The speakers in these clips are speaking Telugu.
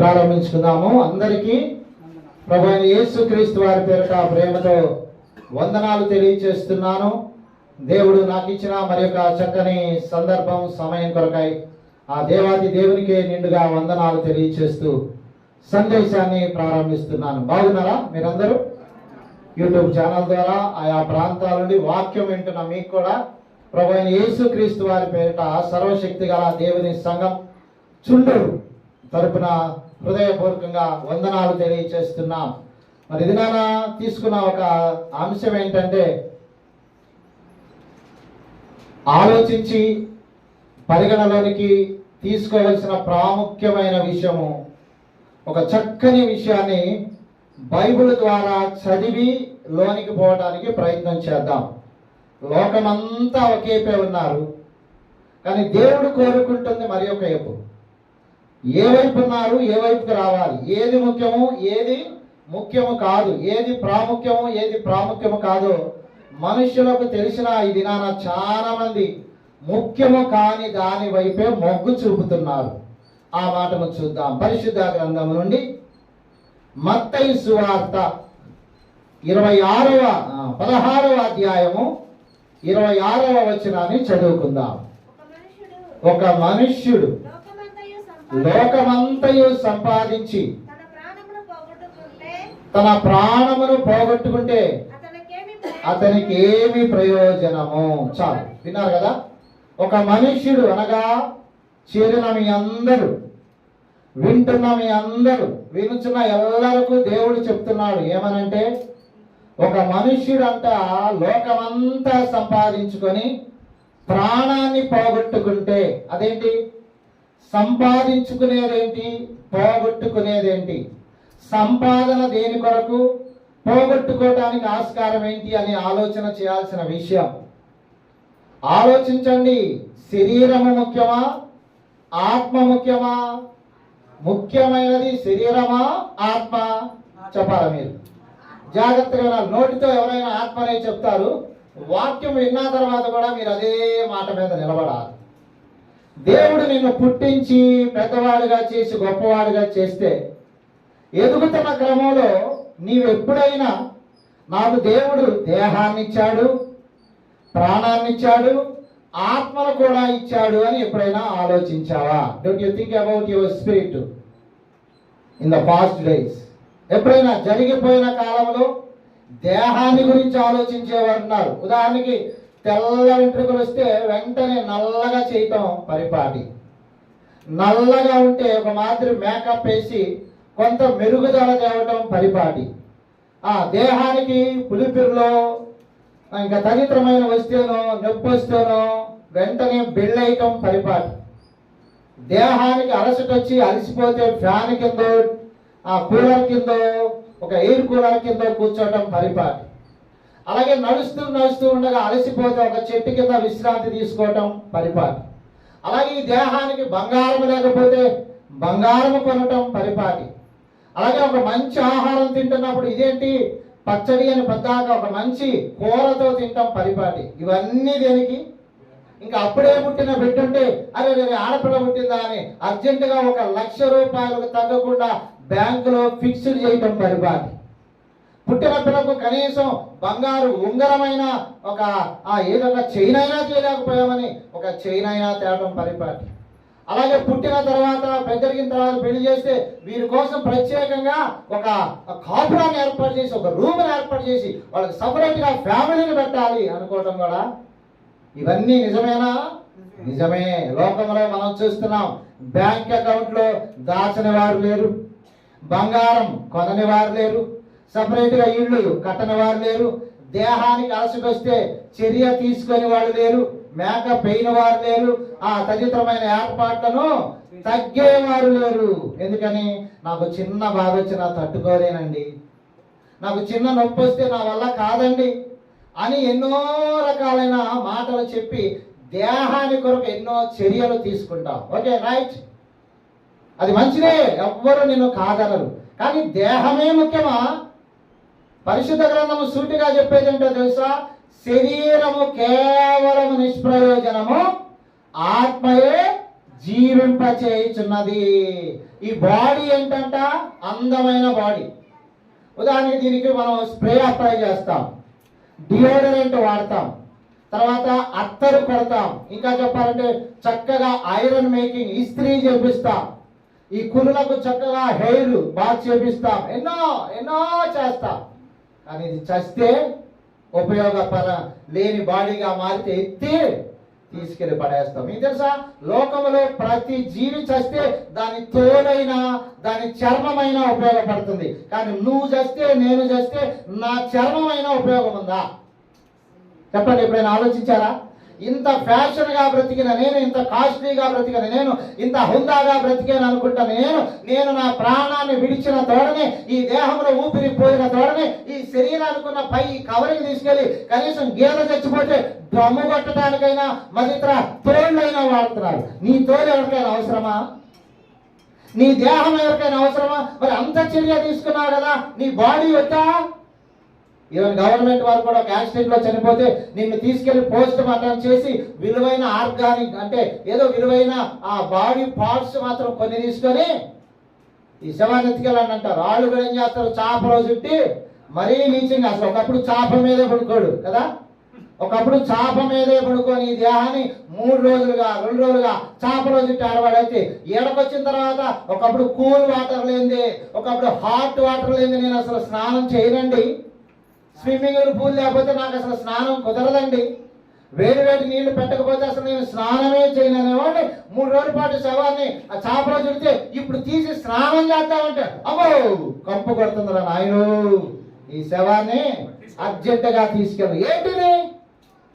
ప్రారంభించుకుందాము. అందరికీ ప్రభు అయిన యేసుక్రీస్తు వారి పేరిట ప్రేమతో వందనాలు తెలియచేస్తున్నాను. దేవుడు నాకు ఇచ్చిన మరి యొక్క చక్కని సందర్భం సమయం కొరకై ఆ దేవాది దేవునికే నిండుగా వందనాలు తెలియచేస్తూ సందేశాన్ని ప్రారంభిస్తున్నాను. బాగున్నారా మీరందరూ? యూట్యూబ్ ఛానల్ ద్వారా ఆయా ప్రాంతాల నుండి వాక్యం వింటున్న మీకు కూడా ప్రభు అయిన యేసుక్రీస్తు వారి పేరిట సర్వశక్తి గల దేవుని సంఘం చుండూరు తరపున హృదయపూర్వకంగా వందనాలు తెలియచేస్తున్నాం. మరి ఇది తీసుకున్న ఒక అంశం ఏంటంటే ఆలోచించి పరిగణలోనికి తీసుకోవలసిన ప్రాముఖ్యమైన విషయము ఒక చక్కని విషయాన్ని బైబిల్ ద్వారా చదివి లోనికి పోవడానికి ప్రయత్నం చేద్దాం. లోకమంతా ఒకేపే ఉన్నారు కానీ దేవుడు కోరుకుంటుంది మరి ఒక ఎప్పుడు ఏ వైపు ఉన్నారు ఏ వైపుకి రావాలి? ఏది ముఖ్యము ఏది ముఖ్యము కాదు. ఏది ప్రాముఖ్యము ఏది ప్రాముఖ్యము కాదో మనుషులకు తెలిసిన ఈ దినాన చాలా మంది ముఖ్యము కాని దాని వైపే మొగ్గు చూపుతున్నారు. ఆ మాటను చూద్దాం. పరిశుద్ధ గ్రంథం నుండి మత్తయి సువార్త ఇరవై ఆరవ పదహారవ అధ్యాయము ఇరవై ఆరవ వచనాన్ని చదువుకుందాం. ఒక మనుష్యుడు లోకమంతయు సంపాదించి తన ప్రాణమును పోగొట్టుకుంటే అతనికి ఏమి ప్రయోజనము? చాలు. విన్నారు కదా? ఒక మనుష్యుడు అనగా చేరిన మీ అందరూ వింటున్న మీ అందరూ వినుచున్న ఎల్లరికూ దేవుడు చెప్తున్నాడు. ఏమనంటే ఒక మనుష్యుడు అంట లోకమంతా సంపాదించుకొని ప్రాణాన్ని పోగొట్టుకుంటే అదేంటి? సంపాదించుకునేదేంటి? పోగొట్టుకునేదేంటి? సంపాదన దేని కొరకు? పోగొట్టుకోవటానికి ఆస్కారం ఏంటి అని ఆలోచన చేయాల్సిన విషయం. ఆలోచించండి. శరీరము ముఖ్యమా? ఆత్మ ముఖ్యమా? ముఖ్యమైనది శరీరమా? ఆత్మ? చెప్పాలి మీరు? జాగ్రత్తగా వినాలి. నోటితో ఎవరైనా ఆత్మనే చెప్తారు. వాక్యం విన్న తర్వాత కూడా మీరు అదే మాట మీద నిలబడాలి. దేవుడు నిన్ను పుట్టించి పెద్దవాడిగా చేసి గొప్పవాడిగా చేస్తే ఎదుగుతున్న క్రమంలో నీవు ఎప్పుడైనా నాకు దేవుడు దేహాన్ని ఇచ్చాడు ప్రాణాన్ని ఇచ్చాడు ఆత్మను కూడా ఇచ్చాడు అని ఎప్పుడైనా ఆలోచించావా? Don't you think about your spirit in the past days ఎప్పుడైనా జరిగిపోయిన కాలంలో దేహాన్ని గురించి ఆలోచించేవారు ఉన్నారు ఉదాహరణకి తెల్ల వెంట్రుకలు వస్తే వెంటనే నల్లగా చేయటం పరిపాటి. నల్లగా ఉంటే ఒక మాదిరి మేకప్ వేసి కొంత మెరుగుదల తేవటం పరిపాటి. ఆ దేహానికి పులిపిరిలో ఇంకా తదితరమైన వస్తేనో నొప్పి వస్తేనో వెంటనే బిళ్ళేయటం పరిపాటి. దేహానికి అలసటొచ్చి అలసిపోతే ఫ్యాన్ కింద ఆ కూలర్ కింద ఒక ఎయిర్ కూలర్ కింద కూర్చోవటం పరిపాటి. అలాగే నడుస్తూ నడుస్తూ ఉండగా అలసిపోతే ఒక చెట్టు కింద విశ్రాంతి తీసుకోవటం పరిపాటి. అలాగే ఈ దేహానికి బంగారం లేకపోతే బంగారం కొనటం పరిపాటి. అలాగే ఒక మంచి ఆహారం తింటున్నప్పుడు ఇదేంటి? పచ్చడి అని పద్దాక ఒక మంచి కూరతో తింటాం పరిపాటి. ఇవన్నీ దేనికి? ఇంకా అప్పుడే పుట్టిన బిడ్డుంటే అరే నేను ఆడపిల్ల పుట్టిందా అని అర్జెంటుగా ఒక లక్ష రూపాయలకు తగ్గకుండా బ్యాంకులో ఫిక్స్డ్ చేయటం పరిపాటి. పుట్టిన పిల్లకు కనీసం బంగారు ఉంగరమైన ఒక ఆ ఏదో ఒక చైన్ అయినా చేయలేకపోయామని ఒక చైన్ అయినా తేవడం పరిపాటి. అలాగే పుట్టిన తర్వాత పెద్దరిగిన తర్వాత పెళ్ళి చేస్తే వీరి కోసం ప్రత్యేకంగా ఒక కాపురాన్ని ఏర్పాటు చేసి ఒక రూమ్ని ఏర్పాటు చేసి వాళ్ళకి సపరేట్గా ఫ్యామిలీని పెట్టాలి అనుకోవడం కూడా ఇవన్నీ నిజమేనా? నిజమే. లోకంలో మనం చూస్తున్నాం బ్యాంక్ అకౌంట్లో దాచని వారు లేరు బంగారం కొనని వారు లేరు. సపరేట్గా ఇళ్ళు కట్టని వారు లేరు. దేహానికి అలసట వస్తే చర్య తీసుకొని వాళ్ళు లేరు. మేక పెయిన వారు లేరు. ఆ తదితరమైన ఏర్పాట్లను తగ్గేవారు లేరు. ఎందుకని? నాకు చిన్న బాధ వచ్చినా తట్టుకోలేనండి. నాకు చిన్న నొప్పి వస్తే నా వల్ల కాదండి అని ఎన్నో రకాలైన మాటలు చెప్పి దేహాని కొరకు ఎన్నో చర్యలు తీసుకుంటాం. Okay right? అది మంచిదే. ఎవ్వరు నిన్ను కాదనరు. కానీ దేహమే ముఖ్యమా? పరిశుద్ధ గ్రంథము సూటిగా చెప్పేది ఏంటో తెలుసా? శరీరము కేవలము నిష్ప్రయోజనము ఆత్మయే జీవింప చేయుచున్నది ఈ బాడీ ఏంటంట? అందమైన బాడీ. ఉదాహరణకి దీనికి మనం స్ప్రే అప్లై చేస్తాం. డియోడరెంట్ వాడతాం. తర్వాత అత్తరు కొడతాం. ఇంకా చెప్పాలంటే చక్కగా ఐరన్ మేకింగ్ ఇస్త్రీ చేపిస్తాం. ఈ కురులకు చక్కగా హెయిర్ బాగా చేపిస్తాం. ఎన్నో ఎన్నో చేస్తాం. కానీ ఇది చస్తే ఉపయోగపర లేని బాడీగా మారితే ఎత్తి తీసుకెళ్ళి పడేస్తాం. మీకు తెలుసా? లోకంలో ప్రతి జీవి చస్తే దాని తోలైన దాని చర్మమైన ఉపయోగపడుతుంది. కానీ నువ్వు చస్తే నేను చస్తే నా చర్మమైన ఉపయోగం ఉందా? చెప్పండి ఎప్పుడైనా ఆలోచించారా? ఇంత ఫ్యాషన్గా బ్రతికిన నేను ఇంత కాస్ట్లీగా బ్రతికిన నేను ఇంత హుందాగా బ్రతికాను అనుకుంటాను నేను నేను నా ప్రాణాన్ని విడిచిన తోడనే ఈ దేహంలో ఊపిరి పోయిన తోడనే ఈ శరీరానికి ఉన్న పై కవరింగ్ తీసుకెళ్ళి కనీసం గేద చచ్చిపోతే దమ్ము కొట్టడానికైనా మరితర తోళ్ళైనా వాడుతున్నారు. నీ తోలు ఎవరికైనా అవసరమా? నీ దేహం ఎవరికైనా అవసరమా? మరి అంత చర్య తీసుకున్నావు కదా నీ బాడీ వచ్చా? ఈవెన్ గవర్నమెంట్ వారు కూడా ఒక యాక్సిడెంట్లో చనిపోతే నిన్ను తీసుకెళ్ళి పోస్ట్ మార్టం చేసి విలువైన ఆర్గానిక్ అంటే ఏదో విలువైన ఆ బాడీ పార్ట్స్ మాత్రం కొన్ని తీసుకొని ఈ శవాన్ని ఎత్తుకెళ్ళండి అంటారు. వాళ్ళు కూడా ఏం చేస్తారు? చాపలో చుట్టి మరీ నీచంగా అసలు ఒకప్పుడు చాప మీదే పడుకోడు కదా? ఒకప్పుడు చాప మీదే పడుకొని ఈ దేహాన్ని మూడు రోజులుగా రెండు రోజులుగా చాపలో చుట్టి ఆడవాడైతే ఏడకొచ్చిన తర్వాత ఒకప్పుడు కూల్ వాటర్ లేనిది ఒకప్పుడు హాట్ వాటర్ లేనిది నేను అసలు స్నానం చేయనండి. స్విమ్మింగ్ పూల్ లేకపోతే నాకు అసలు స్నానం కుదరదండి. వేడి వేడి నీళ్ళు పెట్టకపోతే అసలు నేను స్నానమే చేయను అనేవాడిని. మూడు రోజుల పాటు శవాన్ని ఆ చాపలో చుడితే ఇప్పుడు తీసి స్నానం చేద్దామంటే అమ్మో కంపు కొడుతుందిరా నాయను. ఈ శవాన్ని అర్జెంటుగా తీసుకెళ్ళు. ఏంటిది?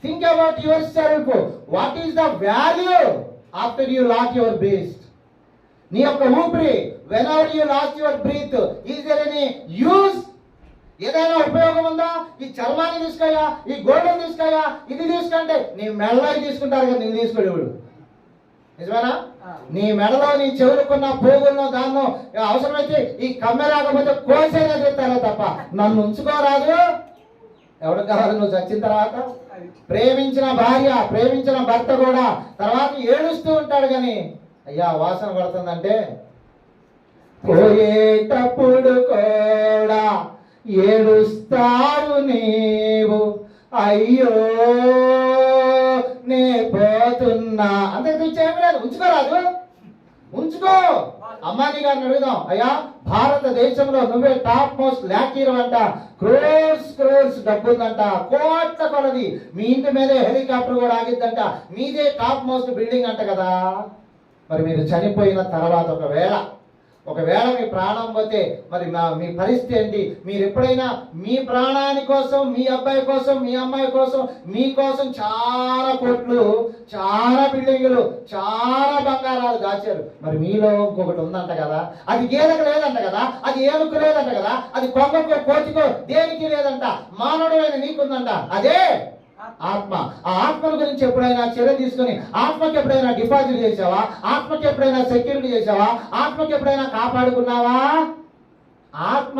Think about yourself what is the value after you lock your best నీ యొక్క ఊపిరి when our you lost your breath is there any use ఏదైనా ఉపయోగం ఉందా? ఈ చర్మాన్ని తీసుకోయా ఈ గోడలు తీసుకోయా ఇది తీసుకుంటే నీ మెడలోకి తీసుకుంటారు కదా నేను తీసుకోడు ఇప్పుడు నిజమేనా? నీ మెడలో నీ చెవులుకున్న పోగుల్లో దాన్నో అవసరమైతే ఈ కమ్మె రాకపోతే కోసేలా చెప్తారో తప్ప నన్ను ఉంచుకోరాదు. ఎవరికి కావాలి? నువ్వు చచ్చిన తర్వాత? ప్రేమించిన భార్య ప్రేమించిన భర్త కూడా తర్వాత ఏడుస్తూ ఉంటాడు కానీ అయ్యా వాసన పడుతుందంటే పోయేటప్పుడు కూడా ఏడుస్తావు నీవు. అయ్యో నే పోతున్నా. అంతే తెచ్చేమి లేదు? ఉంచుకోరాదు ఉంచుకో. అమ్మాని గారిని అడుగుదాం. అయ్యా భారతదేశంలో నువ్వే టాప్ మోస్ట్ ల్యాకీర్ అంట. క్రోర్స్ క్రోర్స్ డబ్బు ఉందంట కోట్ల కొలది. మీ ఇంటి మీదే హెలికాప్టర్ కూడా ఆగిద్దంట. మీదే టాప్ మోస్ట్ బిల్డింగ్ అంట కదా. మరి మీరు చనిపోయిన తర్వాత ఒకవేళ ఒకవేళ మీ ప్రాణం పోతే మరి మా- మీ పరిస్థితి ఏంటి? మీరు ఎప్పుడైనా మీ ప్రాణాని కోసం మీ అబ్బాయి కోసం మీ అమ్మాయి కోసం మీ కోసం చాలా కోట్లు చాలా బిల్డింగులు చాలా బంగారాలు దాచారు. మరి మీలో ఇంకొకటి ఉందంట కదా? అది గేదకు లేదంట కదా? అది ఏనుకు లేదంట కదా? అది కొంగకో కోతికో దేనికి లేదంట? మానవుడైన నీకుందంట. అదే ఆత్మ. ఆ ఆత్మల గురించి ఎప్పుడైనా చర్య తీసుకొని ఆత్మకి ఎప్పుడైనా డిపాజిట్ చేసావా ఆత్మకి ఎప్పుడైనా సెక్యూరిటీ చేసావా ఆత్మకి ఎప్పుడైనా కాపాడుకున్నావా? ఆత్మ.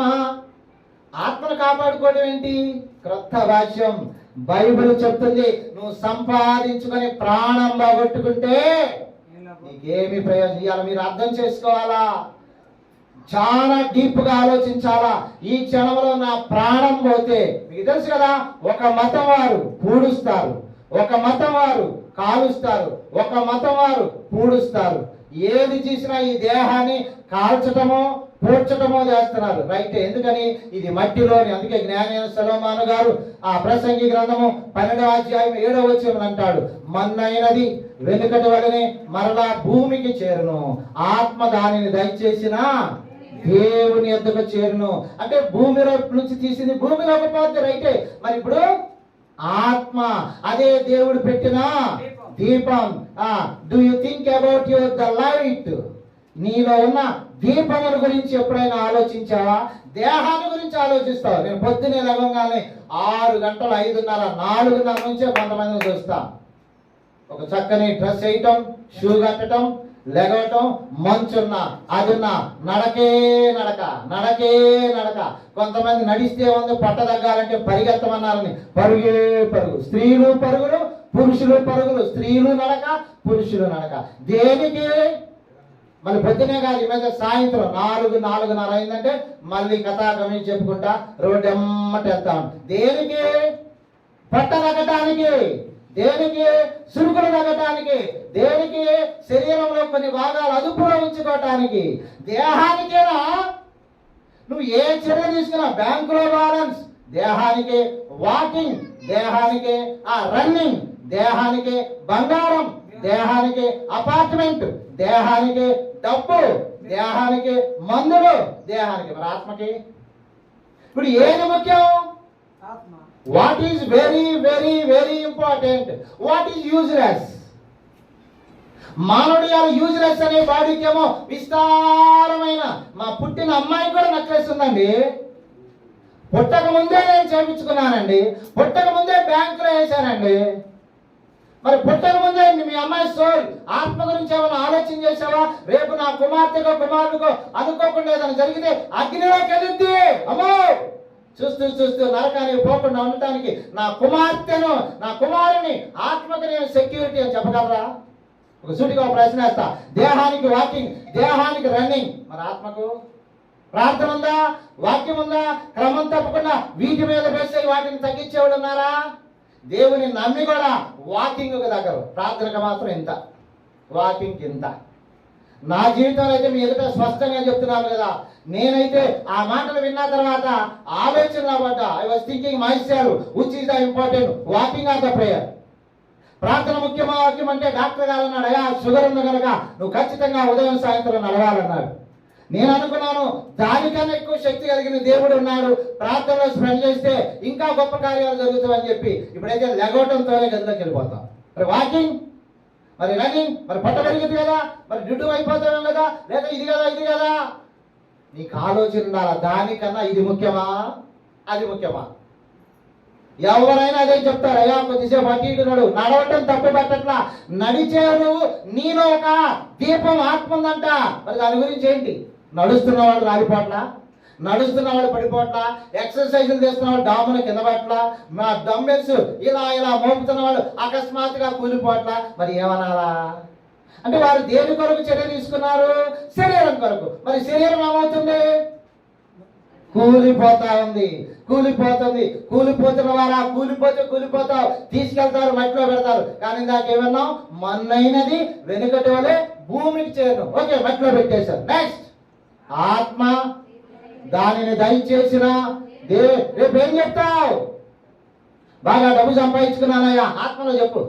ఆత్మను కాపాడుకోవడం ఏంటి? క్రొత్త భాష్యం. బైబిల్ చెప్తుంది నువ్వు సంపాదించుకొని ప్రాణం బాగొట్టుకుంటే నీకేమి ప్రయోజనం. ఇవాళ మీరు అర్థం చేసుకోవాలా? చాలా డీప్గా ఆలోచించాలా? ఈ క్షణంలో నా ప్రాణం పోతే మీకు తెలుసు కదా ఒక మతం వారు పూడుస్తారు. ఒక మతం వారు కాలుస్తారు. ఒక మతం వారు పూడుస్తారు. ఏది చేసినా ఈ దేహాన్ని కాల్చటమో పూడ్చటమో చేస్తున్నారు రైట్ ఎందుకని? ఇది మట్టిలోని అందుకే జ్ఞానైన సలోమాను గారు ఆ ప్రసంగి గ్రంథము పన్నెండవ అధ్యాయం ఏడవ వచ్చి అంటాడు మన్నైనది వెనుకటి వలనే మరలా భూమికి చేరును. ఆత్మ దానిని దయచేసినా దేవుని ఎద్దకు చేరును. అంటే భూమిలో నుంచి తీసింది భూమిలోకి పాత్ర అయితే మరి ఇప్పుడు ఆత్మ. అదే దేవుడు పెట్టిన దీపం. Do you think about your the light నీలో ఉన్న దీపముల గురించి ఎప్పుడైనా ఆలోచించావా? దేహాన్ని గురించి ఆలోచిస్తావు? నేను పొద్దునే లగంగానే ఆరు గంటలు ఐదున్నర నాలుగున్నర నుంచే కొంతమందిని చూస్తా. ఒక చక్కని డ్రెస్ వేయటం షూ కట్టడం లెగవటం మంచున్న అదున్న నడకే నడక నడకే నడక. కొంతమంది నడిస్తే ఉంది పట్ట తగ్గాలంటే పరిగెత్తమన్నారని. పరుగే పరుగు. స్త్రీలు పరుగులు పురుషులు పరుగులు. స్త్రీలు నడక పురుషులు నడక. దేనికి? మళ్ళీ పొద్దునే కాదు ఈ మధ్య సాయంత్రం నాలుగు నాలుగున్నర అయిందంటే మళ్ళీ కథాకమి చెప్పుకుంటా రోడ్డు ఎమ్మట వెళ్తాం దేనికి? పట్ట తగ్గటానికి. దేనికి? సురుకులు తగ్గటానికి. దేనికి? శరీరంలో కొన్ని భాగాలు అదుపులో ఉంచుకోవటానికి. దేహానికేనా? నువ్వు ఏ చర్య తీసుకున్నా బ్యాంకులో బ్యాలెన్స్. దేహానికి వాకింగ్ దేహానికి ఆ రన్నింగ్. దేహానికి బంగారం దేహానికి అపార్ట్మెంట్. దేహానికి డబ్బు దేహానికి మందులు దేహానికి మరి ఆత్మకి. ఇప్పుడు ఏది ముఖ్యం? What is very very very important? What is useless? మానవుడి యూజ్లెస్ అనే బాడీకి విస్తారమైన మా పుట్టిన అమ్మాయి కూడా నెక్లెస్ ఉందండి పుట్టక ముందే నేను చేయించుకున్నానండి. పుట్టక ముందే బ్యాంకులో వేశానండి. మరి పుట్టక ముందే మీ అమ్మాయి సోల్ ఆత్మ గురించి ఏమైనా ఆలోచన చేసావా రేపు నా కుమార్తెకో కుమారుడికో అనుకోకుండా ఏదైనా జరిగితే అగ్నిలోకి వెళ్ళిద్ది. అమ్మో! చూస్తూ చూస్తూ నరకానికి పోకుండా ఉండటానికి నా కుమార్తెను నా కుమారుని ఆత్మకు నేను సెక్యూరిటీ అని చెప్పగలరా? ఒక సూటిగా ఒక ప్రశ్న వేస్తా. దేహానికి వాకింగ్ దేహానికి రన్నింగ్. మన ఆత్మకు ప్రార్థన ఉందా? వాక్యం ఉందా? క్రమం తప్పకుండా వీటి మీద వేసే వాటిని తగ్గించేవాడు ఉన్నారా? దేవుని నమ్మి కూడా వాకింగ్ దగ్గర. ప్రార్థనకు మాత్రం ఇంత. వాకింగ్ ఇంత. నా జీవితంలో అయితే మీ ఎదుట స్పష్టంగా చెప్తున్నాను కదా. నేనైతే ఆ మాటలు విన్న తర్వాత ఆలోచన పడ్డా. I was thinking myself which is the important walking or the prayer ప్రార్థన ముఖ్యమా అంటే డాక్టర్ గారు అన్నాడు అయ్యా షుగర్ ఉంది కనుక నువ్వు ఖచ్చితంగా ఉదయం సాయంత్రం నడవాలన్నాడు నేను అనుకున్నాను దానికన్నా ఎక్కువ శక్తి కలిగిన దేవుడు ఉన్నాడు. ప్రార్థనలో స్పెండ్ చేస్తే ఇంకా గొప్ప కార్యాలు జరుగుతాయని చెప్పి ఇప్పుడైతే లెగవటంతోనే గదిలోకి వెళ్ళిపోతాం. మరి వాకింగ్? మరి రన్నింగ్? మరి పట్టగలిగింది కదా? మరి డ్యూటీ అయిపోతాం కదా? లేదా ఇది కదా ఇది కదా? నీకు ఆలోచన ఉండాలా? దానికన్నా ఇది ముఖ్యమా? అది ముఖ్యమా? ఎవరైనా అదే చెప్తారు అయ్యా కొద్దిసేపు అటు ఇటు నడు. నడవటం తప్పు పట్టట్లా. నడిచారు నేను ఒక దీపం ఆత్మ ఉందంట మరి దాని గురించి ఏంటి? నడుస్తున్నవాడు నడుస్తున్న నడుస్తున్నవాడు పడిపోట్ల? ఎక్సర్సైజులు చేస్తున్నవాడు డామున కింద పట్ల? మా డంబెల్స్ ఇలా ఇలా మోపుతున్నవాడు అకస్మాత్తుగా కూలిపోట్ల? మరి ఏమనాలా? అంటే వారు దేని కొరకు చర్య తీసుకున్నారు? శరీరం కొరకు. మరి శరీరం ఏమవుతుంది? కూలిపోతా ఉంది కూలిపోతుంది. కూలిపోతున్న వారా? కూలిపోతే కూలిపోతావు. తీసుకెళ్తారు మట్టిలో పెడతారు. కానీ ఇందాక ఏమన్నాం మన్నైనది వెనుకటి వలె భూమికి చేరు ఓకే మట్టిలో పెట్టేశారు నెక్స్ట్ ఆత్మ దానిని దయచేసిన దే రేపు ఏం చెప్తావు? బాగా డబ్బు సంపాదించుకున్నానయ్యా. ఆత్మలో చెప్పు.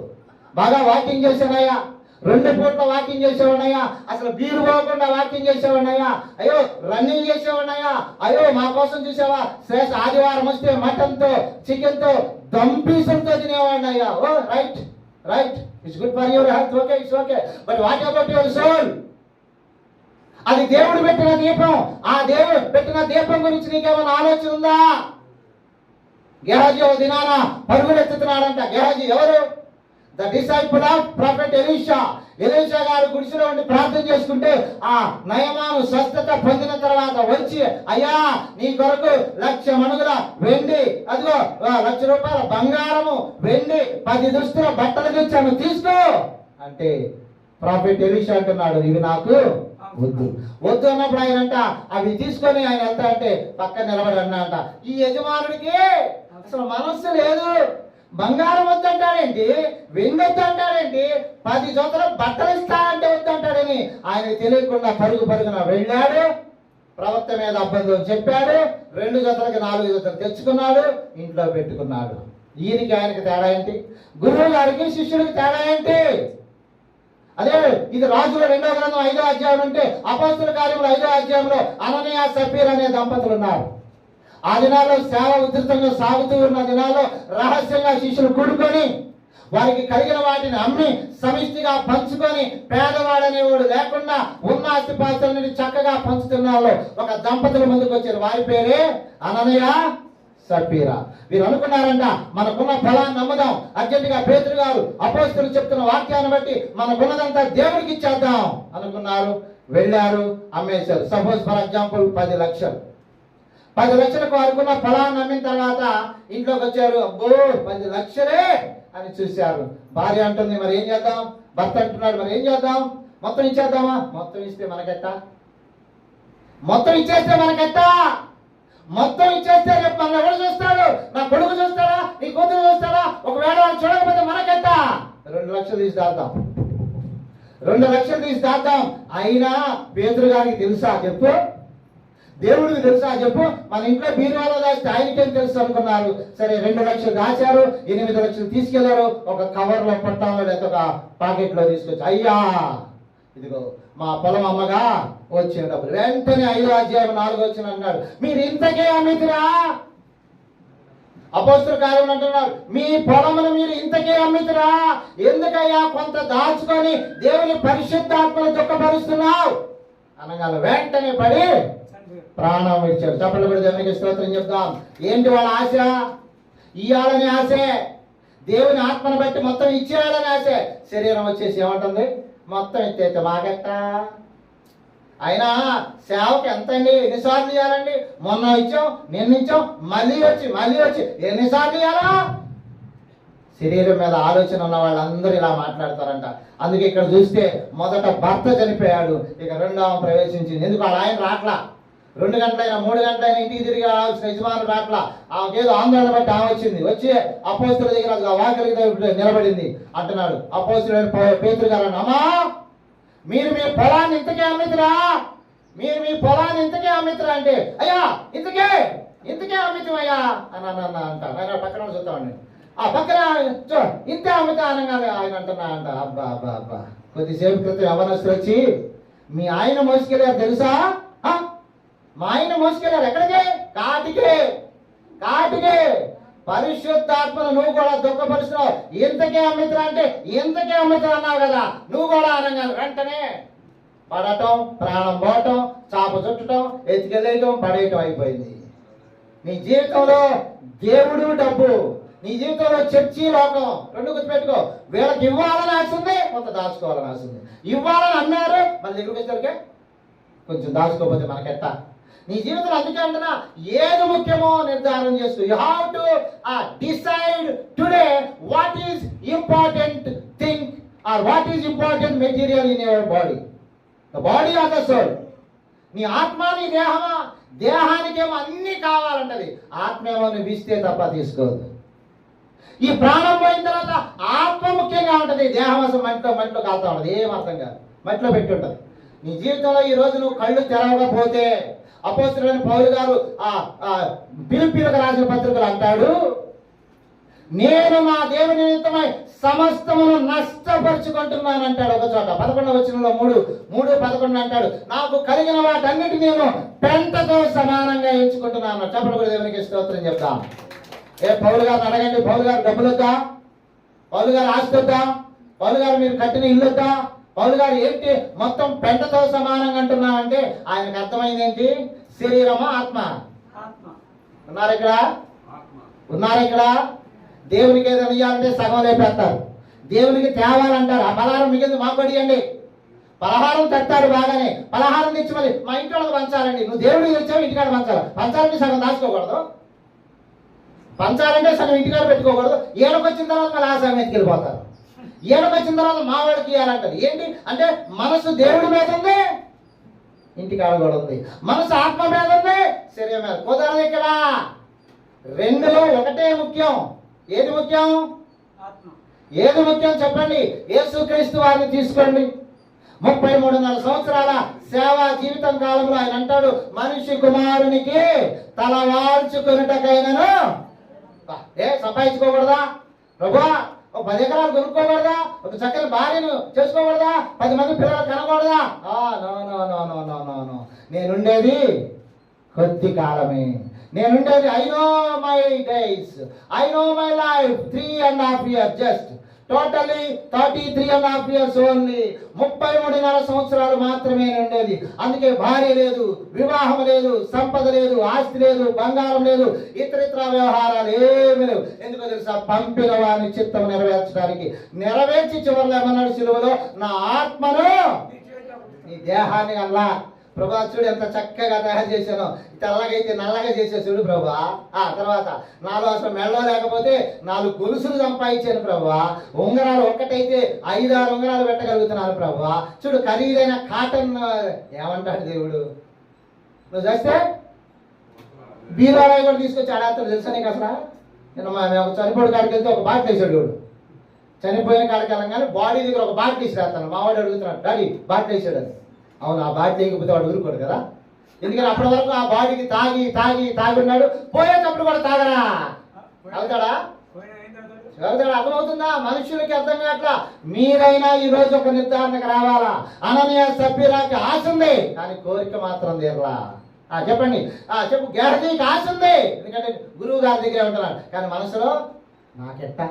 బాగా వాకింగ్ చేశానయ్యా. రెండు పూట్ల వాకింగ్ చేసేవాడయ్యా అసలు బీరు పోకుండా వాకింగ్ చేసేవాడయ్యా అయ్యో రన్నింగ్ చేసేవాడయ్యా అయ్యో మా కోసం చూసావా? శ్రేష్ఠ ఆదివారం వస్తే మటన్తో చికెన్తో దంపీసంతో తినేవాడినయ్యా. ఓ right right. It's good for your health okay it's okay but what about your soul అది దేవుడు పెట్టిన దీపం. ఆ దేవుడు పెట్టిన దీపం గురించి నీకేమైనా ఆలోచన ఉందా? గెహాజీ ఓ దినాన పరుగులెత్తుతున్నాడంట. గెహాజీ ఎవరు? The disciple of prophet Elisha Elisha గారు గుడిసెలో ఉండి ప్రార్థన చేసుకుంటే ఆ నయమాను స్వస్థత పొందిన తర్వాత వచ్చి అయ్యా నీ కొరకు లక్ష మనుగుల వెండి అదిగో ఆ, లక్ష రూపాయల బంగారము వెండి పది దుస్తుల బట్టలు తెచ్చాను తీసుకో. అంటే ప్రాఫెట్ ఎలీషా అంటున్నాడు ఇవి నాకు వద్దు. వద్దు అన్నప్పుడు ఆయన అంట అవి తీసుకొని ఆయన ఎంత అంటే పక్కన నిలబడి అన్నాడంట. ఈ యజమానుడికి అసలు మనస్సు లేదు. బంగారం వద్దంటాడేంటి? వెండి వద్దంటాడేంటి? పది జతల బట్టలు ఇస్తానంటే వద్దంటాడని ఆయన తెలియకుండా పరుగు పరుగున వెళ్ళాడు. ప్రవక్త మీద అబ్బంది చెప్పాడు. రెండు జతలకి నాలుగు జతలు తెచ్చుకున్నాడు. ఇంట్లో పెట్టుకున్నాడు. ఈయనకి ఆయనకి తేడా ఏంటి? గురువు గారికి శిష్యుడికి తేడా ఏంటి? అదే ఇది రాజుల రెండో గ్రంథం ఐదో అధ్యాయం ఉంటే అపస్తుల కార్యంలో ఐదో అధ్యాయంలో అననీయ సఫీర్ అనే దంపతులు ఉన్నారు. ఆ దినాల్లో సేవ ఉధృతంగా సాగుతూ ఉన్న దినాల్లో రహస్యంగా శిష్యులు కూడుకొని వారికి కలిగిన వాటిని అమ్మి సమిష్టిగా పంచుకొని పేదవాడనేవాడు లేకుండా ఉన్న ఆస్తిపాస్తులని చక్కగా పంచుతున్నారు ఒక దంపతుల ముందుకు వచ్చారు. వారి పేరే అననయ సపీరా వీరు అనుకున్నారంట మనకున్న ఫలాన్ని నమ్ముదాం. అర్జెంటుగా పేతులు గారు అపోస్తులు చెప్తున్న వాక్యాన్ని బట్టి మనకున్నదంతా దేవుడికి ఇచ్చేద్దాం అనుకున్నారు. వెళ్ళారు అమ్మేశారు. సపోజ్ ఫర్ ఎగ్జాంపుల్ పది లక్షలు. పది లక్షలకు అనుకున్న ఫలాన్ని నమ్మిన తర్వాత ఇంట్లోకి వచ్చారు. అబ్బో పది లక్షలే అని చూశారు. భార్య అంటుంది మరి ఏం చేద్దాం? భర్త అంటున్నాడు మరి ఏం చేద్దాం? మొత్తం ఇచ్చేద్దామా? మొత్తం ఇస్తే మనకెట్టా? మొత్తం ఇచ్చేస్తే మనకెత్త మొత్తం ఇచ్చేస్తే రేపు మన ఎవరు చూస్తాడు నా కొడుకు చూస్తాడా? నీ కూతురు చూస్తాడా? ఒకవేళ వాళ్ళు చూడకపోతే మనకెత్త రెండు లక్షలు తీసి దాద్దాం. రెండు లక్షలు తీసి దాద్దాం. అయినా పేదరు గారికి తెలుసా? చెప్పు. దేవుడికి తెలుసా? చెప్పు. మన ఇంట్లో బీరువాలో దాస్తే ఆయనకేం తెలుసు అనుకున్నారు? సరే రెండు లక్షలు దాచారు ఎనిమిది లక్షలు తీసుకెళ్ళారు ఒక కవర్లో పట్టాలో లేదా ఒక పాకెట్లో తీసుకొచ్చి అయ్యా! ఇదిగో మా పొలం అమ్మగా వచ్చిన డబ్బులు. వెంటనే ఐదో అధ్యాయం నాలుగో వచ్చిన అన్నాడు మీరు ఇంతకే అమ్మితిరా? అపోస్తుల కార్యం అంటున్నారు. మీ పొలమును మీరు ఇంతకే అమ్మితురా? ఎందుకయ్యా కొంత దాచుకొని దేవుని పరిశుద్ధాత్మను దుఃఖపరుస్తున్నావు? అనగానే వెంటనే పడి ప్రాణం ఇచ్చారు. చప్పట్లు కూడా దేవునికి స్తోత్రం చెప్తాం ఏంటి వాళ్ళ ఆశ? ఇయ్యాలని ఆశే. దేవుని ఆత్మను బట్టి మొత్తం ఇచ్చేయాలని ఆశే. శరీరం వచ్చేసి ఏమంటుంది? మొత్తం ఎత్తేస్తే మాకెట్ట అయినా సేవకి ఎంత అండి ఎన్నిసార్లు ఇవ్వాలండి మొన్న ఇచ్చాం నిన్న ఇచ్చాం మళ్ళీ వచ్చి మళ్ళీ వచ్చి. ఎన్నిసార్లు ఇవ్వాలా శరీరం మీద ఆలోచన ఉన్న వాళ్ళందరూ ఇలా మాట్లాడతారంట. అందుకే ఇక్కడ చూస్తే మొదట భర్త చనిపోయాడు. ఇక రెండవ ప్రవేశించింది. ఎందుకు? వాళ్ళ ఆయన రాట్లా. రెండు గంటలైనా మూడు గంటలైనా ఇంటికి తిరిగి రావాల్సిన యజమానులు రాట్ల ఆమెకి ఆందోళన బట్టి ఆమె వచ్చింది. వచ్చి అపోస్తుల దగ్గర అది నిలబడింది. అంటున్నాడు అపోస్తుల పేతురు గారు అమ్మా మీరు మీ పొలాన్ని ఇంతకే అమ్మితురా? మీరు మీ పొలాన్ని ఇంతకే అమ్మితురా అంటే అయ్యా ఇంతకే ఇంతకే అమ్మితమయ్యా అని అన్న అంట. ఆయన పక్కన ఉన్న చూద్దామండి ఆ పక్కన చూ ఇంతే అమ్మితే అనగానే ఆయన అంటున్నా అంట అబ్బా అబ్బా అబ్బా. కొద్దిసేపు క్రితం యవనస్తులు వచ్చి మీ ఆయన మోసుకెళ్ళారు తెలుసా? మా ఆయన మోసుకెళ్ళారు. ఎక్కడికి? కాటికి. కాటికి. పరిశుద్ధాత్మను నువ్వు కూడా దుఃఖపరుస్తున్నావు. ఇంతకే అమ్మితురా అంటే ఇంతకే అమ్మితురా అన్నావు కదా. నువ్వు కూడా అనగానే వెంటనే పడటం ప్రాణం పోవటం చాప చుట్టడం ఎత్తుకెళ్ళేయటం పడేయటం అయిపోయింది. నీ జీవితంలో దేవుడు డబ్బు నీ జీవితంలో చర్చి లోకం రెండు గుర్తుపెట్టుకో. వీళ్ళకి ఇవ్వాలని ఆశ ఉంది కొంత దాచుకోవాలని ఆశ ఉంది. ఇవ్వాలని అన్నారు మన దగ్గరికి వచ్చేసరికి? కొంచెం దాచుకోకపోతే మనకెట్టా? నీ జీవితంలో అందుకే అంటున్నా ఏది ముఖ్యమో నిర్ధారణ చేస్తూ. You have to decide today what is important thing or what is important material in your body the body of the soul నీ ఆత్మ నీ దేహమా? దేహానికేమో అన్ని కావాలంటది. ఆత్మేమో నువ్వు ఇస్తే తప్ప తీసుకోదు. ఈ ప్రాణం పోయిన తర్వాత ఆత్మ ముఖ్యంగా ఉంటుంది. దేహం అసలు మట్టిలో మట్టిలో కాలుతా ఉంటుంది. ఏం అర్థం కాదు. మట్టిలో పెట్టి ఉంటుంది. నీ జీవితంలో ఈ రోజు నువ్వు కళ్ళు తెరవకపోతే అపోస్తులైన పౌరు గారు ఆ పిలుపులకు రాసిన పత్రికలు అంటాడు నేను మా దేవుని నిమిత్తమై సమస్తమును నష్టపరుచుకుంటున్నాను అంటాడు ఒక చోట. పదకొండవ వచనంలో మూడు మూడు పదకొండు అంటాడు. నాకు కలిగిన వాటన్నిటి నేను పెంటతో సమానంగా ఎంచుకుంటున్నాను చెప్పలు కూడా దేవునికి స్తోత్రం చెప్తాం. ఏ పౌరు గారు అడగండి. పౌరు గారు డబ్బులు పౌరు గారు ఆస్తి వద్దా? గారు మీరు కట్టిన ఇల్లు వద్దా? పౌలు గారు ఏంటి? మొత్తం పెంటతో సమానంగా అంటున్నా అంటే ఆయనకు అర్థమైంది ఏంటి శరీరమా ఆత్మ? ఉన్నారు ఇక్కడ? ఉన్నారు ఇక్కడ? దేవునికి ఏదైనా ఇవ్వాలంటే సగం లేపేస్తారు. దేవునికి తేవాలంటారు. ఆ పలహారం మిగిలింది మాకు ఇవ్వండి పలహారం తెస్తారు బాగానే. పలహారం తెచ్చి మళ్ళీ మా ఇంట్లో వాళ్ళకి పంచాలండి. నువ్వు దేవుడికి తెచ్చావు ఇంటికాడ పంచాలి. పంచాలంటే సగం దాచుకోకూడదు. పంచాలంటే సగం ఇంటికాడ పెట్టుకోకూడదు. ఏడకు వచ్చిన తర్వాత మళ్ళీ ఆ సగం ఎత్తుకెళ్ళిపోతారు. ఏడకు వచ్చిన తర్వాత మా వాడికి ఇవ్వాలంటారు ఏంటి? అంటే మనసు దేవుడి మీద ఉంది ఇంటికాడ కూడా ఉంది. మనసు ఆత్మ మీద ఉంది శరీరం మీద. కుదరదు ఇక్కడ రెండులో ఒకటే ముఖ్యం. ఏది ముఖ్యం? ఆత్మ. ఏది ముఖ్యం చెప్పండి? యేసుక్రీస్తు వారిని తీసుకోండి. ముప్పై మూడున్నర సంవత్సరాల సేవా జీవితం కాలంలో ఆయన అంటాడు మనిషి కుమారునికి తల వాల్చుకున్నటకైనను. ఏ సంపాదించుకోకూడదా? ప్రభా ఒక పది ఎకరాలు కొనుక్కోకూడదా? ఒక చక్కని భార్యను చేసుకోకూడదా? పది మంది పిల్లలు కనకూడదా? ఆ, no no no no no no no. నేనుండేది కొద్ది కాలమే. నేనుండేది I know my days I know my life three and half year just totally thirty three and half years only ముప్పై మూడున్నర సంవత్సరాలు మాత్రమే ఉండేది. అందుకే భార్య లేదు వివాహం లేదు సంపద లేదు ఆస్తి లేదు బంగారం లేదు ఇతర ఇతర వ్యవహారాలు ఏమి లేవు. ఎందుకో తెలుసా? పంపిన వారి చిత్తం నెరవేర్చడానికి. నెరవేర్చి చివరిలో ఏమన్నాడు సిలువలో? నా ఆత్మను నీ దేహాన్ని అల్లా ప్రభా చూడు ఎంత చక్కగా తయారు చేశాను. తెల్లగైతే నల్లగా చేసే చూడు ప్రభా. ఆ తర్వాత నాలో అసలు మెళ్ళ లేకపోతే నాలుగు గొలుసులు సంపాదించాను ప్రభా. ఉంగరాలు ఒక్కటైతే ఐదు ఆరు ఉంగరాలు పెట్టగలుగుతున్నాను ప్రభా. చూడు ఖరీదైన కాటన్ ఏమంటాడు దేవుడు? నువ్వు చూస్తే? బీరారాయ్ కూడా తీసుకొచ్చి అతను తెలుసా నీకు అసలు? నేను మా మేము చనిపోయిన కాడికి వెళ్తే ఒక బాట వేసాడు చూడు. చనిపోయిన కాడికి వెళ్ళగానే బాడీ దగ్గర ఒక బాట వేసి అతను మావాడు అడుగుతున్నాడు డాడీ బాట వేసాడు అది. అవును ఆ బాడీ వేయకపోతే వాడు ఊరుకోడు కదా? ఎందుకని అప్పటి వరకు ఆ బాడీకి తాగి తాగి తాగి ఉన్నాడు. పోయేటప్పుడు కూడా తాగరా? అవుతాడా పోయిన ఏం చదువుతాడు? అర్థమవుతుందా? మనుషులకి అర్థం కావట్లా. మీరైనా ఈ రోజు ఒక నిర్ధారణకు రావాలా? అననీయ సభ్యులకి ఆశ ఉంది కానీ కోరిక మాత్రం తీరలా. ఆ చెప్పండి. ఆ చెప్పు. గేహజీకి ఆశ ఉంది. ఎందుకంటే గురువు గారి దగ్గరే ఉంటున్నాడు. కానీ మనసులో నాకెట్ట?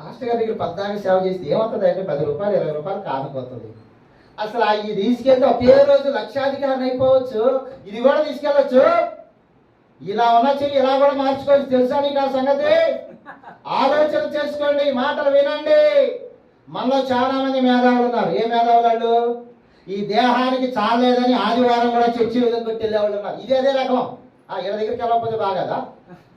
మాస్టర్ గారి దగ్గర పద్నాలుగు సేవ చేస్తే ఏమవుతుంది అంటే పది రూపాయలు ఇరవై రూపాయలు కానుకొస్తుంది అసలు ఆ ఇది తీసుకెళ్తే ఒకే రోజు లక్షాధికారిని అయిపోవచ్చు. ఇది కూడా తీసుకెళ్ళొచ్చు. ఇలా ఉన్న చెయ్యి ఇలా కూడా మార్చుకోవచ్చు. తెలుసా నీకు ఆ సంగతి? ఆలోచన చేసుకోండి మాటలు వినండి. మనలో చాలా మంది మేధావులు ఉన్నారు. ఏ మేధావులు వాళ్ళు? ఈ దేహానికి చాలేదని ఆదివారం కూడా చర్చి విధంగా కొట్టి వెళ్ళేవాళ్ళు ఉన్నారు. ఇది అదే రకం. ఆ ఇలా దగ్గరికి వెళ్ళకపోతే బాగదా?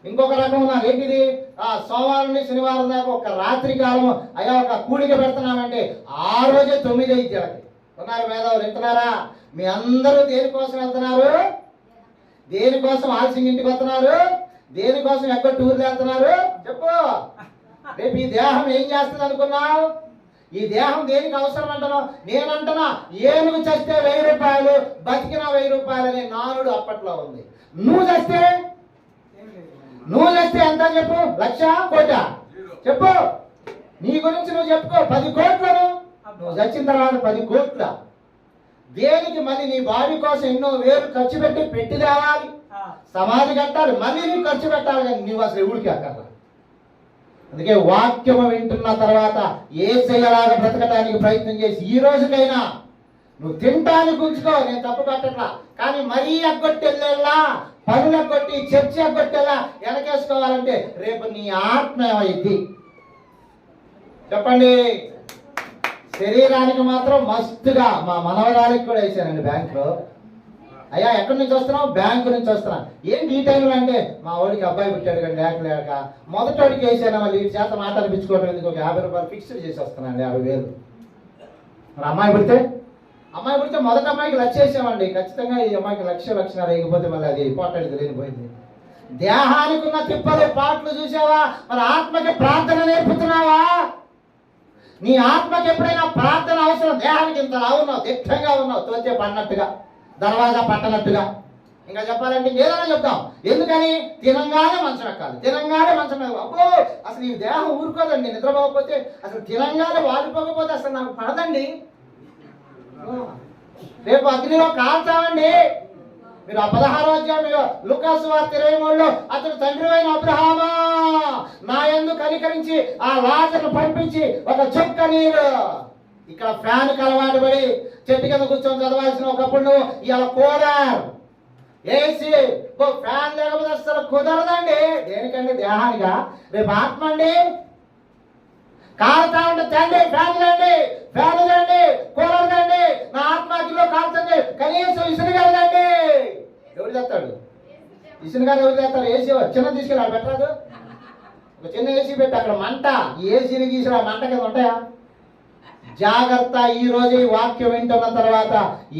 ఇంకొక రకం ఉన్నారు. ఏంటిది? ఆ సోమవారం నుండి శనివారం దాకా ఒక రాత్రి కాలం అయ్యా ఒక కూడిక పెడుతున్నామంటే ఆ రోజే తొమ్మిది అయితే ఉన్నారు మేధావులు వింటున్నారా? మీ అందరూ దేనికోసం వెళ్తున్నారు? దేనికోసం ఆలస్యం ఇంటికి వస్తున్నారు? దేనికోసం ఎక్కడ టూర్లు వెళ్తున్నారు? చెప్పు. రేపు ఈ దేహం ఏం చేస్తుంది అనుకున్నావు? ఈ దేహం దేనికి అవసరం అంటున్నావు? నేనంటున్నా ఏనుగు చస్తే వెయ్యి రూపాయలు బతికిన వెయ్యి రూపాయలు అనే నానుడు అప్పట్లో ఉంది. నువ్వు చస్తే? నువ్వు చస్తే ఎంత చెప్పు? లక్ష? కోట చెప్పు. నీ గురించి నువ్వు చెప్పుకో. పది కోట్లను. నువ్వు చచ్చిన తర్వాత పది కోట్ల? దేనికి మళ్ళీ నీ బాడీ కోసం ఎన్నో వేలు ఖర్చు పెట్టి పెట్టి తేవాలి? ఆ, సమాధి కట్టాలి మళ్ళీ నీవు ఖర్చు పెట్టాలి కానీ నువ్వు అసలు ఎవడికి అక్కర్లా? అందుకే వాక్యము వింటున్న తర్వాత ఏ చేయలాగా బ్రతకడానికి ప్రయత్నం చేసి ఈ రోజుకైనా నువ్వు తింటానికి ఉంచుకో నేను తప్పు పెట్టట్లా. కానీ మరీ ఎగ్గొట్టెళ్ళేలా పనులు ఎగ్గొట్టి చర్చి ఎగ్గొట్టేలా వెనకేసుకోవాలంటే రేపు నీ ఆత్మ ఏమైద్ది? చెప్పండి. శరీరానికి మాత్రం మస్తుగా మా మనవరాలికి కూడా వేసానండి బ్యాంకులో అయ్యా ఎక్కడి నుంచి వస్తున్నావు? బ్యాంకు నుంచి వస్తున్నా. ఏంటి ఈ టైంలో అంటే మా వాడికి అబ్బాయి పుట్టాడు కానీ లేక లేక మొదటోడికి వేసాను మళ్ళీ వీటి చేత మాటలు పిచ్చుకోవటం ఎందుకు? ఒక యాభై రూపాయలు ఫిక్స్డ్ చేసి వస్తున్నాను యాభై వేలు. మరి అమ్మాయి పుడితే? అమ్మాయి పుడితే మొదటి అమ్మాయికి లక్ష వేసామండి. ఖచ్చితంగా ఈ అమ్మాయికి లక్ష లక్షణాలు వేయకపోతే మళ్ళీ అది పోటాడు తెలియనిపోయింది. దేహానికి ఉన్న తిప్పలు పాటలు చూసావా? మరి ఆత్మకి ప్రార్థన నేర్పుతున్నావా? నీ ఆత్మకి ఎప్పుడైనా ప్రార్థన అవసరం? దేహానికి ఇంత ఉన్నావు? దిట్టంగా ఉన్నావు? తోచే పడినట్టుగా దర్వాజా పట్టనట్టుగా. ఇంకా చెప్పాలంటే ఏదైనా చెప్తాం. ఎందుకని? తినంగానే మంచం ఎక్కాలి. తినంగానే మంచం అబ్బో అసలు ఈ దేహం ఊరుకోదండి. నిద్రపోకపోతే అసలు తినంగానే వాలిపోకపోతే అసలు నాకు పడదండి. రేపు అగ్నిలో కాల్చామండి. మీరు ఆ పదహారో అధ్యాయంలో లుకాసు వార్త ఇరవై మూడులో అతడు తండ్రి అయిన అబ్రహామా నా ఎందు కనికరించి ఆ లాజను పంపించి ఒక చుక్క నీరు. ఇక్కడ ఫ్యాన్ అలవాటు పడి చెట్టు కింద కూర్చొని చదవాల్సిన ఒకప్పుడు నువ్వు ఇలా కూలర్ ఏసీ ఓ ఫ్యాన్ లేకపోతే అసలు కుదరదండి. దేనికండి? దేహానిగా రేపు ఆత్మ అండి కాలుతా ఉంటే తండ్రి ఫ్యాన్ తండి ఫ్యాన్ తండి కూలర్ తండి నా ఆత్మహత్యలో కాలుతుంది కనీసం ఇసురుగలదండి ఎవరు చేస్తాడు? ఇసురు గారు ఎవరు చేస్తారు? ఏసీ చిన్న తీసుకెళ్ళి పెట్టరాదు. ఒక చిన్న ఏసీ పెట్టి అక్కడ మంట ఏసీని గీసిన మంట కింద ఉంటాయా? జాగ్రత్త ఈ రోజు ఈ వాక్యం వింటున్న తర్వాత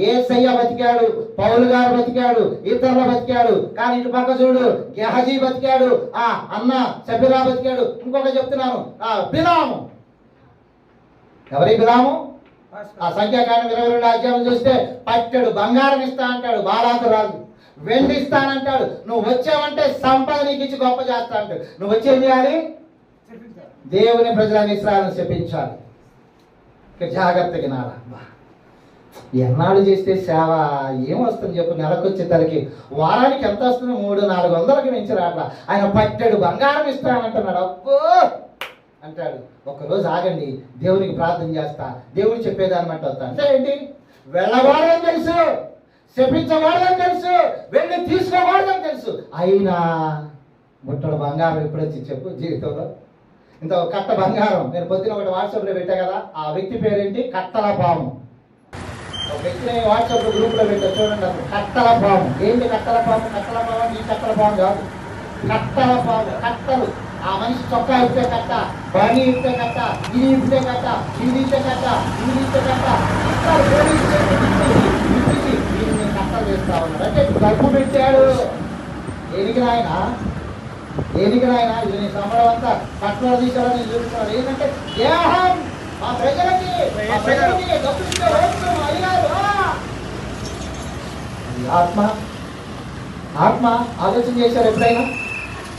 ఏసయ్య బతికాడు పౌలు గారు బతికాడు ఇతరులు బతికాడు కానీ ఇటు పక్క చూడు గెహజీ బతికాడు ఆ అన్న సబిరా బతికాడు. ఇంకొక చెప్తున్నాను ఆ బిలాము. ఎవరి బిలాము? ఆ సంఖ్యాకాండం ఇరవై రెండు అధ్యాయం చూస్తే పట్టెడు బంగారం ఇస్తా అంటాడు బాలాకు రాజు. వెండి ఇస్తానంటాడు నువ్వు వచ్చావంటే సంపద నీకు ఇచ్చి గొప్ప చేస్తా అంటాడు. నువ్వు వచ్చి ఏం చేయాలి? చెప్పించారు దేవుని ప్రజలను ఇస్రాయలను చెప్పించాలి జాగ్రత్తగా నారా ఎన్నాళ్ళు చేస్తే సేవ ఏమొస్తుంది చెప్పు? నెలకు వచ్చే తలకి. వారానికి ఎంత వస్తుంది? మూడు నాలుగు వందలకి మించి రాట్లా. ఆయన పట్టాడు బంగారం ఇస్తానంటున్నాడు. అబ్బో! అంటాడు. ఒకరోజు ఆగండి దేవునికి ప్రార్థన చేస్తా. దేవుడు చెప్పేదాన్ని బట్టి వస్తా. అంటే ఏంటి? వెళ్ళకూడదని తెలుసు శపించకూడదని తెలుసు వెళ్ళి తీసుకోకూడదని తెలుసు. అయినా బుట్టలు బంగారం ఎప్పుడొచ్చి చెప్పు జీవితంలో? ఇంత కట్ట బంగారం. నేను పొద్దున ఒకటి వాట్సాప్లో పెట్టా కదా ఆ వ్యక్తి పేరేంటి? కట్టల పాము. ఒక వ్యక్తిని వాట్సాప్ గ్రూప్లో పెట్టా చూడండి అసలు. కట్టల పాము. ఏంటి కట్టల పాము? కట్టల పాము ఈ కట్టల పాము కాదు. కట్టల పాము కట్టలు. ఆ మనిషి చొక్కా ఇస్తే కట్ట బండి ఇస్తే కట్ట ఇది ఇస్తే కట్ట ఇది ఇస్తే కట్ట ఇది ఇస్తే కట్ట. కట్టలు కట్టలు చేస్తా ఉన్నాడు అంటే డబ్బు పెట్టాడు. దేనికి నాయన? దేనికి నాయన ఇది నీ సంబరం అంతా తీసాడని చూస్తున్నాడు ఏంటంటే దేహం మా ప్రజలకి ఆత్మ ఆత్మ ఆలోచన చేశారు ఎప్పుడైనా?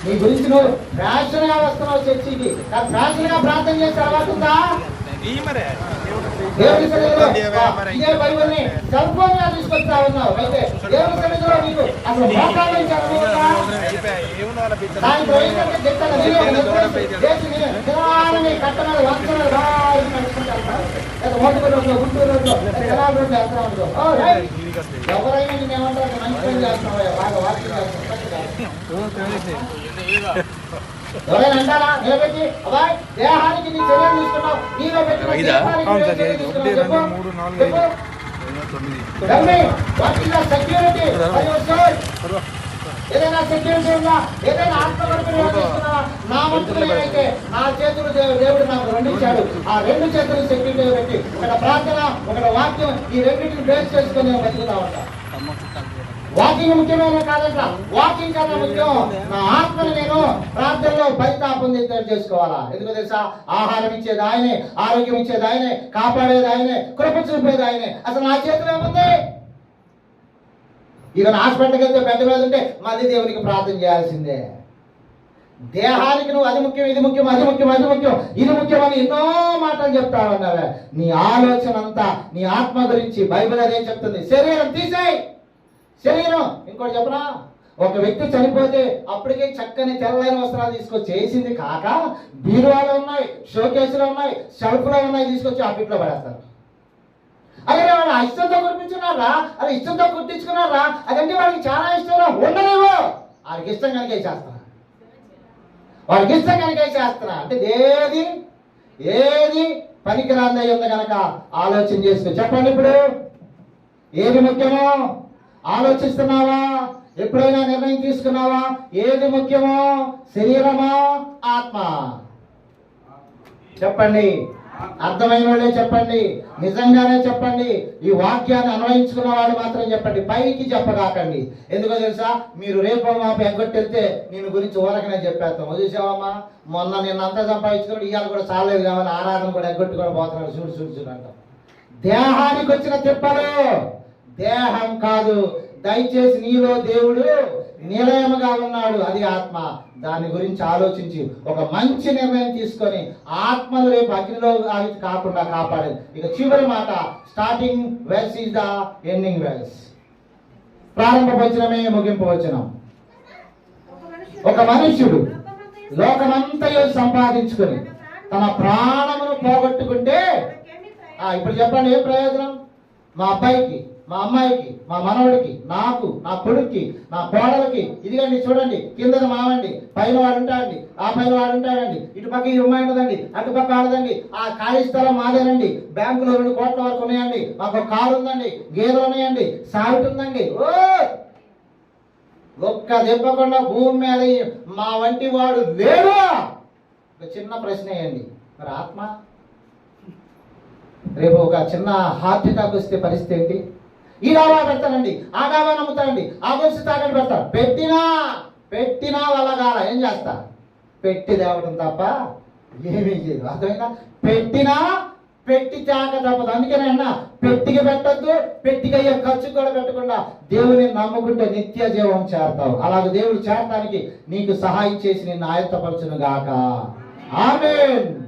నీ గురించి నువ్వు ఫ్యాషన్గా వస్తున్నావు చర్చికి. కానీ ఫ్యాషన్గా ప్రార్థన చేసే అలవాటు ఉందా? దేవుని సన్నిధిలో ఇదే బైబిల్ని సెల్ ఫోన్ తీసుకొస్తా ఉన్నావు అయితే దేవుని సన్నిధిలో నీకు అసలు మోకాళ్ళ నుంచి అనుభవంగా బాగా నడుచుకుంటూ గుంటూరు రోడ్లో, లేదా తెనాలి రోడ్లో ఎవరైనా నేను ఏమంటారు మంచి పని చేస్తున్నావు. బాగా వాకింగ్ చేస్తున్నావు ఎవరైనా అంటారా? నిలబెట్టి అబ్బాయి దేహానికి నీ చర్యలు తీసుకున్నావు. నీలో పెట్టిన? ఏదైనా సెక్యూరిటీ ఉందా? ఏదైనా చేతులు దేవు- దేవుడు నాకు రెండు ఇచ్చాడు ఆ రెండు చేతులు సెక్యూరిటీ పెట్టి ఒక ప్రార్థన ఒక వాక్యం ఈ రెండింటిని బేస్ చేసుకొని బతుకుతా ఉంటా వాకింగ్ ముఖ్యమైన కాదంట వాకింగ్ కన్నా ముఖ్యం నా ఆత్మని నేను ప్రార్థనలో పరితాపం చేసుకోవాలా? ఎందుకు తెలుసా? ఆహారం ఇచ్చేది ఆయనే ఆరోగ్యం ఇచ్చేది ఆయనే కాపాడేది ఆయనే కృప చూపేది ఆయనే. అసలు నా చేతిలో ఏముంది? ఇక హాస్పిటల్కి వెళ్తే బెడ్ మీద ఉంటే మళ్ళీ దేవునికి ప్రార్థన చేయాల్సిందే. దేహానికి నువ్వు అది ముఖ్యం ఇది ముఖ్యం అది ముఖ్యం అది ముఖ్యం ఇది ముఖ్యం అని ఎన్నో మాటలు చెప్తావన్నావే నీ ఆలోచన అంతా నీ ఆత్మ గురించి బైబిల్ అదేం చెప్తుంది. శరీరం తీసేయి! శరీరం ఇంకోటి చెప్పనా? ఒక వ్యక్తి చనిపోతే అప్పటికే చక్కని తెల్లైన వస్త్రాలు తీసుకొచ్చి చేసింది కాక బీరువాలో ఉన్నాయి షోకేసులో ఉన్నాయి షెల్ఫ్లో ఉన్నాయి తీసుకొచ్చి అప్పట్లో పడేస్తారు. అదే వాడు ఇష్టంతో కుట్టించుకున్నారా అది ఇష్టంతో కుట్టించుకున్నారా అదంటే వాడికి చాలా ఇష్టం ఉండలేవు వాడికి ఇష్టం కనుక చేస్తారా? వాడికి ఇష్టం కనుక చేస్తారా? అంటే ఏది? ఏది పనికిరాందై ఉంది కనుక ఆలోచన చేసుకో చెప్పండి ఇప్పుడు. ఏది ముఖ్యమో? ఆలోచిస్తున్నావా? ఎప్పుడైనా నిర్ణయం తీసుకున్నావా? ఏది ముఖ్యమో? శరీరమా? ఆత్మ? చెప్పండి. అర్థమైన వాళ్ళే చెప్పండి. నిజంగానే చెప్పండి. ఈ వాక్యాన్ని అన్వయించుకున్న వాళ్ళు మాత్రం చెప్పండి. పైకి చెప్పగాకండి ఎందుకో తెలుసా? మీరు రేపు మాపు ఎగ్గొట్టెళ్తే నేను గురించి ఊరకనే చెప్పేస్తాం. చూసావమ్మా? మొన్న నిన్న అంతా సంపాదించుకుని ఇవాళ కూడా చాలేదు కావాలి ఆరాధన కూడా ఎగ్గొట్టు కూడా పోతున్నాడు. చూడు చూడు చూడు అంటాం. దేహానికి వచ్చిన తిప్పలు. దేహం కాదు. దయచేసి నీలో దేవుడు నిలయముగా ఉన్నాడు. అది ఆత్మ. దాని గురించి ఆలోచించి ఒక మంచి నిర్ణయం తీసుకొని ఆత్మను రేపు అగ్నిలో కాకుండా కాపాడేది ఇక చివరి మాట starting wells is the ending wells ప్రారంభ వచనమే ముగింపు వచనం. ఒక మనుష్యుడు లోకమంతయు సంపాదించుకొని తన ప్రాణమును పోగొట్టుకుంటే ఇప్పుడు చెప్పండి ఏం ప్రయోజనం? మా అబ్బాయికి మా అమ్మాయికి మా మనవడికి నాకు నా కొడుక్కి నా కోడలకి ఇదిగండి చూడండి కింద మావండి పైన వాడు ఉంటాడండి ఆ పైన వాడు ఉంటాడండి ఇటు పక్క ఈ అమ్మాయి ఉంటుందండి అటు పక్క ఆడదండి ఆ ఖాళీ స్థలం మాదేనండి బ్యాంకులో రెండు కోట్ల వరకు ఉన్నాయండి మాకు ఒక కారు ఉందండి గేదెలు ఉన్నాయండి సాగుతుందండి ఉందండి ఓ ఒక్క దెబ్బకుండా భూమి మీద మా వంటి వాడు లేడు? ఒక చిన్న ప్రశ్న వేయండి మరి ఆత్మ? రేపు ఒక చిన్న హార్ట్ అటాక్ వస్తే పరిస్థితి ఏంటి? ఈ డాబా పెడతానండి ఆ డాబా నమ్ముతానండి. ఆ గొలుసు తాకని పెడతా. పెట్టినా పెట్టినా వల్ల కాల ఏం చేస్తా? పెట్టి తేవడం తప్ప ఏమీ చేయదు. అర్థమైందా? పెట్టినా పెట్టి తాక తప్పదు. అందుకనే అన్న పెట్టికి పెట్టద్దు పెట్టికి అయ్యే ఖర్చు కూడా పెట్టకుండా దేవుని నమ్ముకుంటే నిత్య జీవం చేరతావు. అలాగే దేవుడు చేరడానికి నీకు సహాయం చేసి నిన్ను ఆయత్తపరచును గాక ఆమె